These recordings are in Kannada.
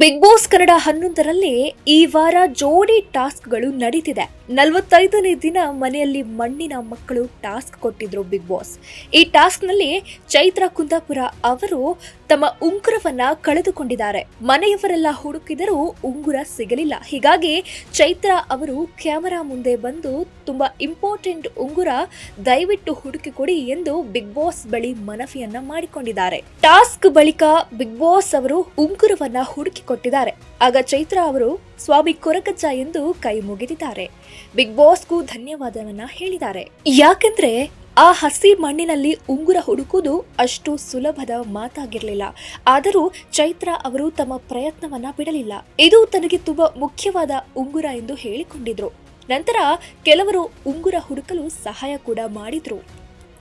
ಬಿಗ್ ಬಾಸ್ ಕನ್ನಡ ಹನ್ನೊಂದರಲ್ಲಿ ಈ ವಾರ ಜೋಡಿ ಟಾಸ್ಕ್ಗಳು ನಡೀತಿದೆ. ನಲವತ್ತೈದನೇ ದಿನ ಮನೆಯಲ್ಲಿ ಮಣ್ಣಿನ ಮಕ್ಕಳು ಟಾಸ್ಕ್ ಕೊಟ್ಟಿದ್ರು ಬಿಗ್ ಬಾಸ್ ಈ ಟಾಸ್ಕ್ನಲ್ಲಿ ಚೈತ್ರ ಕುಂದಾಪುರ ಅವರು ತಮ್ಮ ಉಂಗುರವನ್ನ ಕಳೆದುಕೊಂಡಿದ್ದಾರೆ. ಮನೆಯವರೆಲ್ಲ ಹುಡುಕಿದರೂ ಉಂಗುರ ಸಿಗಲಿಲ್ಲ. ಹೀಗಾಗಿ ಚೈತ್ರ ಅವರು ಕ್ಯಾಮರಾ ಮುಂದೆ ಬಂದು ತುಂಬಾ ಇಂಪಾರ್ಟೆಂಟ್ ಉಂಗುರ ದಯವಿಟ್ಟು ಹುಡುಕಿ ಕೊಡಿ ಎಂದು ಬಿಗ್ ಬಾಸ್ ಬಳಿ ಮನವಿಯನ್ನ ಮಾಡಿಕೊಂಡಿದ್ದಾರೆ. ಟಾಸ್ಕ್ ಬಳಿಕ ಬಿಗ್ ಬಾಸ್ ಅವರು ಉಂಗುರವನ್ನ ಹುಡುಕಿ ಕೊಟ್ಟಿದ್ದಾರೆ. ಆಗ ಚೈತ್ರ ಅವರು, ಸ್ವಾಮಿ ಕೊರಕಚ್ಚ ಎಂದು ಕೈ ಮುಗಿದಿದ್ದಾರೆ. ಬಿಗ್ ಬಾಸ್ಗೂ ಧನ್ಯವಾದವನ್ನ ಹೇಳಿದ್ದಾರೆ. ಯಾಕೆಂದ್ರೆ ಆ ಹಸಿ ಮಣ್ಣಿನಲ್ಲಿ ಉಂಗುರ ಹುಡುಕುವುದು ಅಷ್ಟು ಸುಲಭದ ಮಾತಾಗಿರಲಿಲ್ಲ. ಆದರೂ ಚೈತ್ರ ಅವರು ತಮ್ಮ ಪ್ರಯತ್ನವನ್ನ ಬಿಡಲಿಲ್ಲ. ಇದು ತನಗೆ ತುಂಬಾ ಮುಖ್ಯವಾದ ಉಂಗುರ ಎಂದು ಹೇಳಿಕೊಂಡಿದ್ರು. ನಂತರ ಕೆಲವರು ಉಂಗುರ ಹುಡುಕಲು ಸಹಾಯ ಕೂಡ ಮಾಡಿದ್ರು.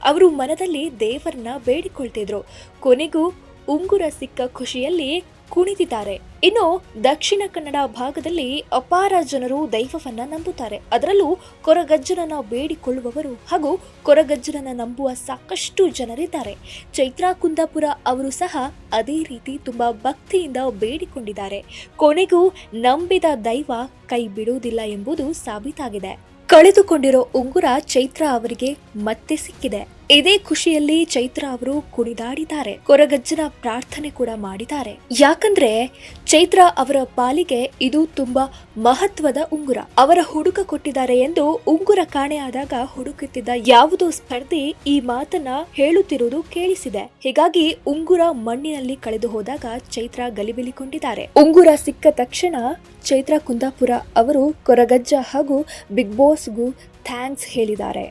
ಅವರು ಮನದಲ್ಲಿ ದೇವರನ್ನ ಬೇಡಿಕೊಳ್ತಿದ್ರು. ಕೊನೆಗೂ ಉಂಗುರ ಸಿಕ್ಕ ಖುಷಿಯಲ್ಲಿ ಕುಣಿದಿದ್ದಾರೆ ಇನ್ನು ದಕ್ಷಿಣ ಕನ್ನಡ ಭಾಗದಲ್ಲಿ ಅಪಾರ ಜನರು ದೈವವನ್ನ ನಂಬುತ್ತಾರೆ. ಅದರಲ್ಲೂ ಕೊರಗಜ್ಜನನ್ನ ಬೇಡಿಕೊಳ್ಳುವವರು ಹಾಗೂ ಕೊರಗಜ್ಜನನ್ನ ನಂಬುವ ಸಾಕಷ್ಟು ಜನರಿದ್ದಾರೆ. ಚೈತ್ರಾ ಕುಂದಾಪುರ ಅವರು ಸಹ ಅದೇ ರೀತಿ ತುಂಬಾ ಭಕ್ತಿಯಿಂದ ಬೇಡಿಕೊಂಡಿದ್ದಾರೆ. ಕೊನೆಗೂ ನಂಬಿದ ದೈವ ಕೈ ಬಿಡುವುದಿಲ್ಲ ಎಂಬುದು ಸಾಬೀತಾಗಿದೆ. ಕಳೆದುಕೊಂಡಿರೋ ಉಂಗುರ ಚೈತ್ರಾ ಅವರಿಗೆ ಮತ್ತೆ ಸಿಕ್ಕಿದೆ. ಇದೇ ಖುಷಿಯಲ್ಲಿ ಚೈತ್ರ ಅವರು ಕುಣಿದಾಡಿದ್ದಾರೆ. ಕೊರಗಜ್ಜನ ಪ್ರಾರ್ಥನೆ ಕೂಡ ಮಾಡಿದ್ದಾರೆ. ಯಾಕಂದ್ರೆ ಚೈತ್ರ ಅವರ ಪಾಲಿಗೆ ಇದು ತುಂಬಾ ಮಹತ್ವದ ಉಂಗುರ. ಅವರ ಹುಡುಕ ಕೊಟ್ಟಿದ್ದಾರೆ ಎಂದು ಉಂಗುರ ಕಾಣೆಯಾದಾಗ ಹುಡುಕುತ್ತಿದ್ದ ಯಾವುದೋ ಸ್ಪರ್ಧಿ ಈ ಮಾತನ್ನ ಹೇಳುತ್ತಿರುವುದು ಕೇಳಿಸಿದೆ. ಹೀಗಾಗಿ ಉಂಗುರ ಮಣ್ಣಿನಲ್ಲಿ ಕಳೆದು ಹೋದಾಗ ಚೈತ್ರ ಗಲಿಬಿಲಿಕೊಂಡಿದ್ದಾರೆ. ಉಂಗುರ ಸಿಕ್ಕ ತಕ್ಷಣ ಚೈತ್ರ ಕುಂದಾಪುರ ಅವರು ಕೊರಗಜ್ಜ ಹಾಗೂ ಬಿಗ್ ಬಾಸ್ಗೂ ಥ್ಯಾಂಕ್ಸ್ ಹೇಳಿದ್ದಾರೆ.